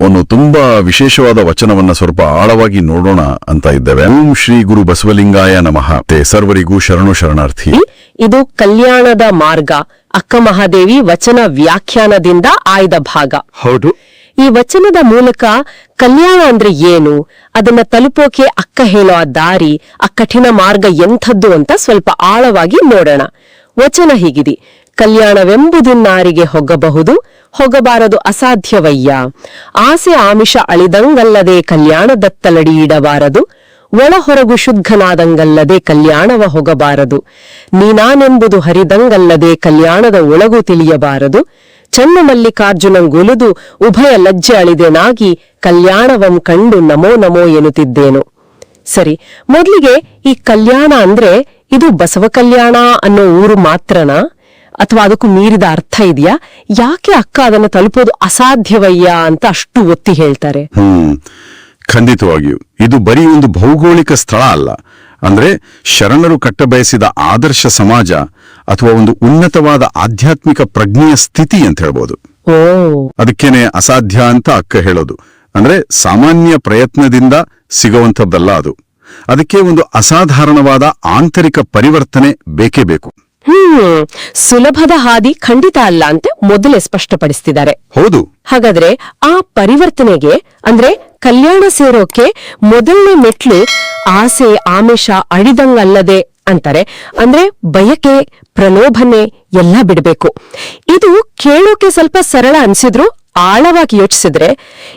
ಒಂದು ತುಂಬಾ ವಿಶೇಷವಾದ ವಚನವನ್ನ ಸ್ವಲ್ಪ ಆಳವಾಗಿ ನೋಡೋಣ ಅಂತ ಇದ್ದೇವೆ. ಓಂ ಶ್ರೀ ಗುರು ಬಸವಲಿಂಗಾಯ ನಮಃ. ಸರ್ವರಿಗೂ ಶರಣು ಶರಣಾರ್ಥಿ. ಇದು ಕಲ್ಯಾಣದ ಮಾರ್ಗ. ಅಕ್ಕ ಮಹಾದೇವಿ ವಚನ ವ್ಯಾಖ್ಯಾನದಿಂದ ಆಯ್ದ ಭಾಗ. ಹೌದು. ಈ ವಚನದ ಮೂಲಕ ಕಲ್ಯಾಣ ಅಂದ್ರೆ ಏನು? ಅದನ್ನ ತಲುಪೋಕೆ ಅಕ್ಕ ಹೇಳೋ ಆ ದಾರಿ ಆ ಕಠಿಣ ಮಾರ್ಗ ಎಂಥದ್ದು ಅಂತ ಸ್ವಲ್ಪ ಆಳವಾಗಿ ನೋಡೋಣ. ವಚನ ಹೀಗಿದೆ. ಕಲ್ಯಾಣವೆಂಬುದಿನ್ನಾರಿಗೆ ಹೊಗಬಹುದು, ಹೊಗಬಾರದು ಅಸಾಧ್ಯವಯ್ಯ. ಆಸೆ ಆಮಿಷ ಅಳಿದಂಗಲ್ಲದೆ ಕಲ್ಯಾಣದತ್ತಲಡಿ ಇಡಬಾರದು, ಒಳ ಹೊರಗು ಶುದ್ಧನಾದಂಗಲ್ಲದೆ ಕಲ್ಯಾಣವ ಹೊಗಬಾರದು. ನೀನಾನೆಂಬುದು ಹರಿದಂಗಲ್ಲದೆ ಕಲ್ಯಾಣದ ಒಳಗು ತಿಳಿಯಬಾರದು. ಚನ್ನ ಮಲ್ಲಿಕಾರ್ಜುನಂಗುಲಿದು ಉಭಯ ಲಜ್ಜೆ ಅಳಿದೆನಾಗಿ ಕಲ್ಯಾಣವಂ ಕಂಡು ನಮೋ ನಮೋ ಎನ್ನುತ್ತಿದ್ದೇನು. ಸರಿ, ಮೊದಲಿಗೆ ಈ ಕಲ್ಯಾಣ ಅಂದ್ರೆ ಇದು ಬಸವ ಕಲ್ಯಾಣ ಅನ್ನೋ ಊರು ಮಾತ್ರನಾ? ಅಥವಾ ಅದಕ್ಕೂ ಮೀರಿದ ಅರ್ಥ ಇದೆಯಾ? ಯಾಕೆ ಅಕ್ಕ ಅದನ್ನು ತಲುಪೋದು ಅಸಾಧ್ಯವಯ್ಯ ಅಂತ ಅಷ್ಟು ಒತ್ತಿ ಹೇಳ್ತಾರೆ. ಹ್ಮ್ ಖಂಡಿತವಾಗಿಯೂ. ಇದು ಬರೀ ಒಂದು ಭೌಗೋಳಿಕ ಸ್ಥಳ ಅಲ್ಲ. ಅಂದ್ರೆ ಶರಣರು ಕಟ್ಟಬಯಸಿದ ಆದರ್ಶ ಸಮಾಜ ಅಥವಾ ಒಂದು ಉನ್ನತವಾದ ಆಧ್ಯಾತ್ಮಿಕ ಪ್ರಜ್ಞೆಯ ಸ್ಥಿತಿ ಅಂತ ಹೇಳ್ಬೋದು. ಓ. ಅದಕ್ಕೇನೆ ಅಸಾಧ್ಯ ಅಂತ ಅಕ್ಕ ಹೇಳೋದು. ಅಂದ್ರೆ ಸಾಮಾನ್ಯ ಪ್ರಯತ್ನದಿಂದ ಸಿಗುವಂಥದ್ದಲ್ಲ ಅದು. ಅದಕ್ಕೆ ಒಂದು ಅಸಾಧಾರಣವಾದ ಆಂತರಿಕ ಪರಿವರ್ತನೆ ಬೇಕೇ ಬೇಕು. ಹ್ಮ್. ಸುಲಭದ ಹಾದಿ ಖಂಡಿತ ಅಲ್ಲ ಅಂತ ಮೊದಲೇ ಸ್ಪಷ್ಟಪಡಿಸ್ತಿದ್ದಾರೆ. ಹೌದು. ಹಾಗಾದ್ರೆ ಆ ಪರಿವರ್ತನೆಗೆ ಅಂದ್ರೆ ಕಲ್ಯಾಣ ಸೇರೋಕೆ ಮೊದಲನೇ ಮೆಟ್ಲು ಆಸೆ ಆಮಿಷ ಅಳಿದಂಗಲ್ಲದೆ ಅಂತಾರೆ. ಅಂದ್ರೆ ಬಯಕೆ ಪ್ರಲೋಭನೆ ಎಲ್ಲ ಬಿಡಬೇಕು. ಇದು ಕೇಳೋಕೆ ಸ್ವಲ್ಪ ಸರಳ ಅನ್ಸಿದ್ರು ಆಳವಾಗಿ ಯೋಚಿಸಿದ್ರೆ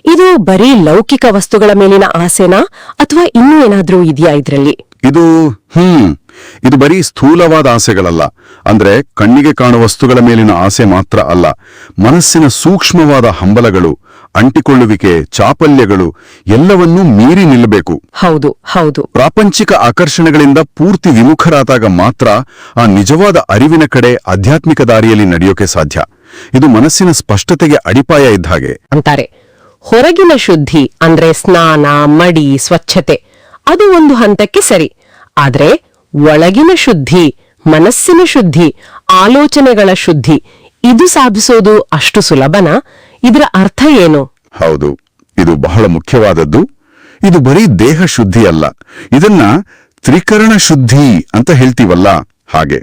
ಇದು ಬರೀ ಲೌಕಿಕ ವಸ್ತುಗಳ ಮೇಲಿನ ಆಸೆನಾ ಅಥವಾ ಇನ್ನೂ ಏನಾದ್ರೂ ಇದೆಯಾ ಇದ್ರಲ್ಲಿ? ಇದು ಹ್ಮ್. ಇದು ಬರೀ ಸ್ಥೂಲವಾದ ಆಸೆಗಳಲ್ಲ. ಅಂದ್ರೆ ಕಣ್ಣಿಗೆ ಕಾಣುವ ವಸ್ತುಗಳ ಮೇಲಿನ ಆಸೆ ಮಾತ್ರ ಅಲ್ಲ. ಮನಸ್ಸಿನ ಸೂಕ್ಷ್ಮವಾದ ಹಂಬಲಗಳು ಅಂಟಿಕೊಳ್ಳುವಿಕೆ ಚಾಪಲ್ಯಗಳು ಎಲ್ಲವನ್ನೂ ಮೀರಿ ನಿಲ್ಲಬೇಕು. ಹೌದು ಹೌದು. ಪ್ರಾಪಂಚಿಕ ಆಕರ್ಷಣೆಗಳಿಂದ ಪೂರ್ತಿ ವಿಮುಖರಾದಾಗ ಮಾತ್ರ ಆ ನಿಜವಾದ ಅರಿವಿನ ಕಡೆ ಆಧ್ಯಾತ್ಮಿಕ ದಾರಿಯಲ್ಲಿ ನಡೆಯೋಕೆ ಸಾಧ್ಯ. ಇದು ಮನಸ್ಸಿನ ಸ್ಪಷ್ಟತೆಗೆ ಅಡಿಪಾಯ ಇದ್ದ ಹಾಗೆ. ಅಂತಾರೆ ಹೊರಗಿನ ಶುದ್ಧಿ ಅಂದ್ರೆ ಸ್ನಾನ ಮಡಿ ಸ್ವಚ್ಛತೆ ಅದು ಒಂದು ಹಂತಕ್ಕೆ ಸರಿ. ಆದ್ರೆ ಒಳಗಿನ ಶುದ್ಧಿ, ಮನಸ್ಸಿನ ಶುದ್ಧಿ, ಆಲೋಚನೆಗಳ ಶುದ್ಧಿ, ಇದು ಸಾಧಿಸೋದು ಅಷ್ಟು ಸುಲಭನ? ಇದರ ಅರ್ಥ ಏನು? ಹೌದು, ಇದು ಬಹಳ ಮುಖ್ಯವಾದದ್ದು. ಇದು ಬರೀ ದೇಹ ಶುದ್ಧಿ ಅಲ್ಲ, ಇದನ್ನ ತ್ರಿಕರಣ ಶುದ್ಧಿ ಅಂತ ಹೇಳ್ತೀವಲ್ಲ ಹಾಗೆ.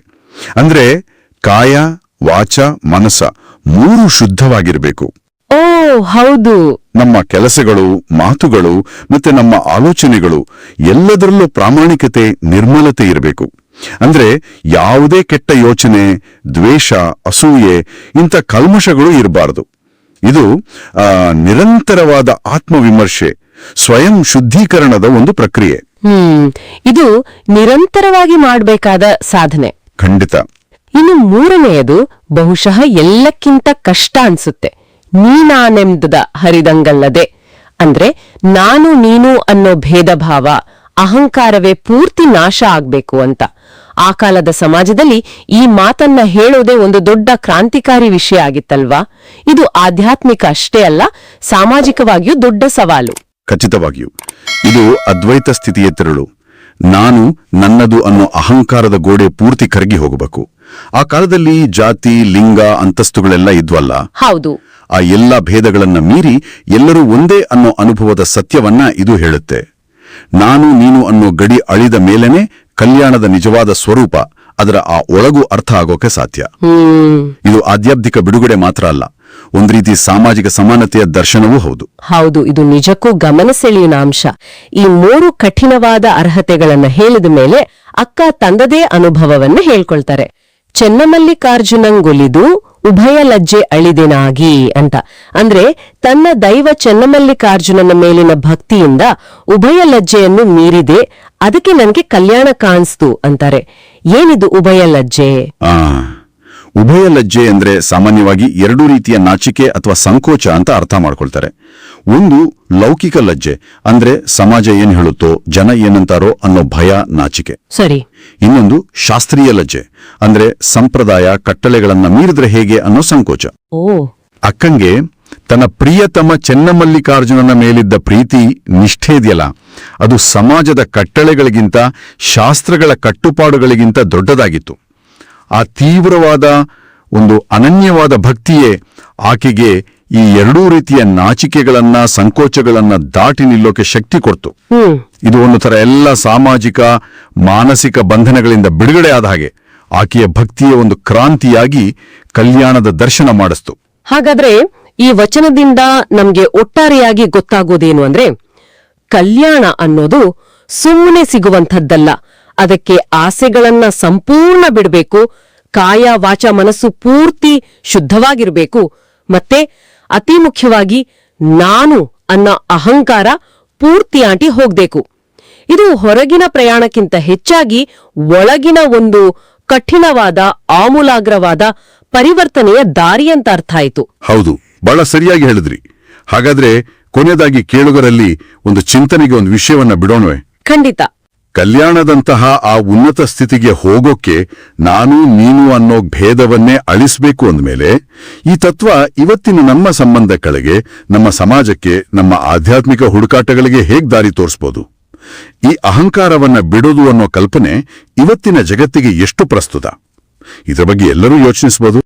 ಅಂದ್ರೆ ಕಾಯ, ವಾಚ ಮನಸ ಮೂರು ಶುದ್ಧವಾಗಿರಬೇಕು. ಹೌದು. ನಮ್ಮ ಕೆಲಸಗಳು ಮಾತುಗಳು ಮತ್ತೆ ನಮ್ಮ ಆಲೋಚನೆಗಳು ಎಲ್ಲದರಲ್ಲೂ ಪ್ರಾಮಾಣಿಕತೆ ನಿರ್ಮಲತೆ ಇರಬೇಕು. ಅಂದ್ರೆ ಯಾವುದೇ ಕೆಟ್ಟ ಯೋಚನೆ ದ್ವೇಷ ಅಸೂಯೆ ಇಂಥ ಕಲ್ಮಶಗಳು ಇರಬಾರದು. ಇದು ನಿರಂತರವಾದ ಆತ್ಮವಿಮರ್ಶೆ ಸ್ವಯಂ ಶುದ್ಧೀಕರಣದ ಒಂದು ಪ್ರಕ್ರಿಯೆ. ಹ್ಮ್. ಇದು ನಿರಂತರವಾಗಿ ಮಾಡಬೇಕಾದ ಸಾಧನೆ. ಖಂಡಿತ. ಇನ್ನು ಮೂರನೆಯದು ಬಹುಶಃ ಎಲ್ಲಕ್ಕಿಂತ ಕಷ್ಟ ಅನ್ಸುತ್ತೆ. ನೀನಾನೆಂಬುದ ಹರಿದಂಗಲ್ಲದೆ. ಅಂದ್ರೆ ನಾನು ನೀನು ಅನ್ನೋ ಭೇದ ಭಾವ ಅಹಂಕಾರವೇ ಪೂರ್ತಿ ನಾಶ ಆಗ್ಬೇಕು ಅಂತ. ಆ ಕಾಲದ ಸಮಾಜದಲ್ಲಿ ಈ ಮಾತನ್ನ ಹೇಳೋದೇ ಒಂದು ದೊಡ್ಡ ಕ್ರಾಂತಿಕಾರಿ ವಿಷಯ ಆಗಿತ್ತಲ್ವಾ? ಇದು ಆಧ್ಯಾತ್ಮಿಕ ಅಷ್ಟೇ ಅಲ್ಲ, ಸಾಮಾಜಿಕವಾಗಿಯೂ ದೊಡ್ಡ ಸವಾಲು. ಖಚಿತವಾಗಿಯೂ, ಇದು ಅದ್ವೈತ ಸ್ಥಿತಿಯ ತಿರುಳು. ನಾನು ನನ್ನದು ಅನ್ನೋ ಅಹಂಕಾರದ ಗೋಡೆ ಪೂರ್ತಿ ಕರಗಿ ಹೋಗಬೇಕು. ಆ ಕಾಲದಲ್ಲಿ ಜಾತಿ ಲಿಂಗ ಅಂತಸ್ತುಗಳೆಲ್ಲ ಇದ್ವಲ್ಲ? ಹೌದು. ಆ ಎಲ್ಲ ಭೇದಗಳನ್ನ ಮೀರಿ ಎಲ್ಲರೂ ಒಂದೇ ಅನ್ನೋ ಅನುಭವದ ಸತ್ಯವನ್ನ ಇದು ಹೇಳುತ್ತೆ. ನಾನು ನೀನು ಅನ್ನೋ ಗಡಿ ಅಳಿದ ಮೇಲೇನೆ ಕಲ್ಯಾಣದ ನಿಜವಾದ ಸ್ವರೂಪ ಅದರ ಆ ಒಳಗು ಅರ್ಥ ಆಗೋಕೆ ಸಾಧ್ಯ. ಇದು ಆಧ್ಯಾತ್ಮಿಕ ಬಿಡುಗಡೆ ಮಾತ್ರ ಅಲ್ಲ ಒಂದ್ ರೀತಿ ಸಾಮಾಜಿಕ ಸಮಾನತೆಯ ದರ್ಶನವೂ ಹೌದು. ಹೌದು ಇದು ನಿಜಕ್ಕೂ ಗಮನ ಸೆಳೆಯುವ ಅಂಶ. ಈ ಮೂರು ಕಠಿಣವಾದ ಅರ್ಹತೆಗಳನ್ನ ಹೇಳಿದ ಮೇಲೆ ಅಕ್ಕ ತಂದದೇ ಅನುಭವವನ್ನು ಹೇಳ್ಕೊಳ್ತಾರೆ. ಚೆನ್ನಮಲ್ಲಿಕಾರ್ಜುನಂಗೊಲಿದು ಉಭಯ ಲಜ್ಜೆ ಅಳಿದೆನಾಗಿ ಅಂತ. ಅಂದ್ರೆ ತನ್ನ ದೈವ ಚೆನ್ನಮಲ್ಲಿಕಾರ್ಜುನನ ಮೇಲಿನ ಭಕ್ತಿಯಿಂದ ಉಭಯ ಲಜ್ಜೆಯನ್ನು ಮೀರಿದೆ ಅದಕ್ಕೆ ನನಗೆ ಕಲ್ಯಾಣ ಕಾಣಿಸ್ತು ಅಂತಾರೆ. ಏನಿದು ಉಭಯ ಲಜ್ಜೆ? ಆ ಉಭಯ ಲಜ್ಜೆ ಅಂದ್ರೆ ಸಾಮಾನ್ಯವಾಗಿ ಎರಡು ರೀತಿಯ ನಾಚಿಕೆ ಅಥವಾ ಸಂಕೋಚ ಅಂತ ಅರ್ಥ ಮಾಡ್ಕೊಳ್ತಾರೆ. ಒಂದು ಲೌಕಿಕ ಲಜ್ಜೆ ಅಂದ್ರೆ ಸಮಾಜ ಏನ್ ಹೇಳುತ್ತೋ ಜನ ಏನಂತಾರೋ ಅನ್ನೋ ಭಯ ನಾಚಿಕೆ. ಸರಿ. ಇನ್ನೊಂದು ಶಾಸ್ತ್ರೀಯ ಲಜ್ಜೆ ಅಂದ್ರೆ ಸಂಪ್ರದಾಯ ಕಟ್ಟಳೆಗಳನ್ನ ಮೀರಿದ್ರೆ ಹೇಗೆ ಅನ್ನೋ ಸಂಕೋಚ. ಓ. ಅಕ್ಕಂಗೆ ತನ್ನ ಪ್ರಿಯತಮ ಚೆನ್ನಮಲ್ಲಿಕಾರ್ಜುನನ ಮೇಲಿದ್ದ ಪ್ರೀತಿ ನಿಷ್ಠೆ ಇದೆಯಲ್ಲ ಅದು ಸಮಾಜದ ಕಟ್ಟಳೆಗಳಿಗಿಂತ ಶಾಸ್ತ್ರಗಳ ಕಟ್ಟುಪಾಡುಗಳಿಗಿಂತ ದೊಡ್ಡದಾಗಿತ್ತು. ಆ ತೀವ್ರವಾದ ಒಂದು ಅನನ್ಯವಾದ ಭಕ್ತಿಯೇ ಆಕೆಗೆ ಈ ಎರಡೂ ರೀತಿಯ ನಾಚಿಕೆಗಳನ್ನ ಸಂಕೋಚಗಳನ್ನ ದಾಟಿ ನಿಲ್ಲೋಕೆ ಶಕ್ತಿ ಕೊಡ್ತು. ಇದು ಒಂದು ತರ ಎಲ್ಲ ಸಾಮಾಜಿಕ ಮಾನಸಿಕ ಬಂಧನಗಳಿಂದ ಬಿಡುಗಡೆ ಆದ ಹಾಗೆ ಆಕೆಯ ಭಕ್ತಿಯ ಒಂದು ಕ್ರಾಂತಿಯಾಗಿ ಕಲ್ಯಾಣದ ದರ್ಶನ ಮಾಡಿಸ್ತು. ಹಾಗಾದ್ರೆ ಈ ವಚನದಿಂದ ನಮ್ಗೆ ಒಟ್ಟಾರೆಯಾಗಿ ಗೊತ್ತಾಗೋದೇನು ಅಂದ್ರೆ ಕಲ್ಯಾಣ ಅನ್ನೋದು ಸುಮ್ಮನೆ ಸಿಗುವಂಥದ್ದಲ್ಲ. ಅದಕ್ಕೆ ಆಸೆಗಳನ್ನ ಸಂಪೂರ್ಣ ಬಿಡಬೇಕು ಕಾಯ ವಾಚ ಮನಸ್ಸು ಪೂರ್ತಿ ಶುದ್ಧವಾಗಿರಬೇಕು ಮತ್ತೆ ಅತಿ ಮುಖ್ಯವಾಗಿ ನಾನು ಅನ್ನೋ ಅಹಂಕಾರ ಪೂರ್ತಿಯಾಟಿ ಹೋಗಬೇಕು. ಇದು ಹೊರಗಿನ ಪ್ರಯಾಣಕ್ಕಿಂತ ಹೆಚ್ಚಾಗಿ ಒಳಗಿನ ಒಂದು ಕಠಿಣವಾದ ಆಮೂಲಾಗ್ರವಾದ ಪರಿವರ್ತನೆಯ ದಾರಿ ಅಂತ ಅರ್ಥ ಆಯಿತು. ಹೌದು ಬಹಳ ಸರಿಯಾಗಿ ಹೇಳಿದ್ರಿ. ಹಾಗಾದ್ರೆ ಕೊನೆಯದಾಗಿ ಕೇಳುಗರಲ್ಲಿ ಒಂದು ಚಿಂತನೆಗೆ ಒಂದು ವಿಷಯವನ್ನ ಬಿಡೋಣವೆ. ಖಂಡಿತ. ಕಲ್ಯಾಣದಂತಹ ಆ ಉನ್ನತ ಸ್ಥಿತಿಗೆ ಹೋಗೋಕೆ ನಾನು ನೀನು ಅನ್ನೋ ಭೇದವನ್ನೇ ಅಳಿಸ್ಬೇಕು ಅಂದ್ಮೇಲೆ ಈ ತತ್ವ ಇವತ್ತಿನ ನಮ್ಮ ಸಂಬಂಧ ಕಳೆಗೆ ನಮ್ಮ ಸಮಾಜಕ್ಕೆ, ನಮ್ಮ ಆಧ್ಯಾತ್ಮಿಕ ಹುಡುಕಾಟಗಳಿಗೆ ಹೇಗ್ ದಾರಿ ತೋರಿಸ್ಬೋದು? ಈ ಅಹಂಕಾರವನ್ನ ಬಿಡೋದು ಅನ್ನೋ ಕಲ್ಪನೆ ಇವತ್ತಿನ ಜಗತ್ತಿಗೆ ಎಷ್ಟು ಪ್ರಸ್ತುತ? ಇದರ ಬಗ್ಗೆ ಎಲ್ಲರೂ ಯೋಚಿಸಬಹುದು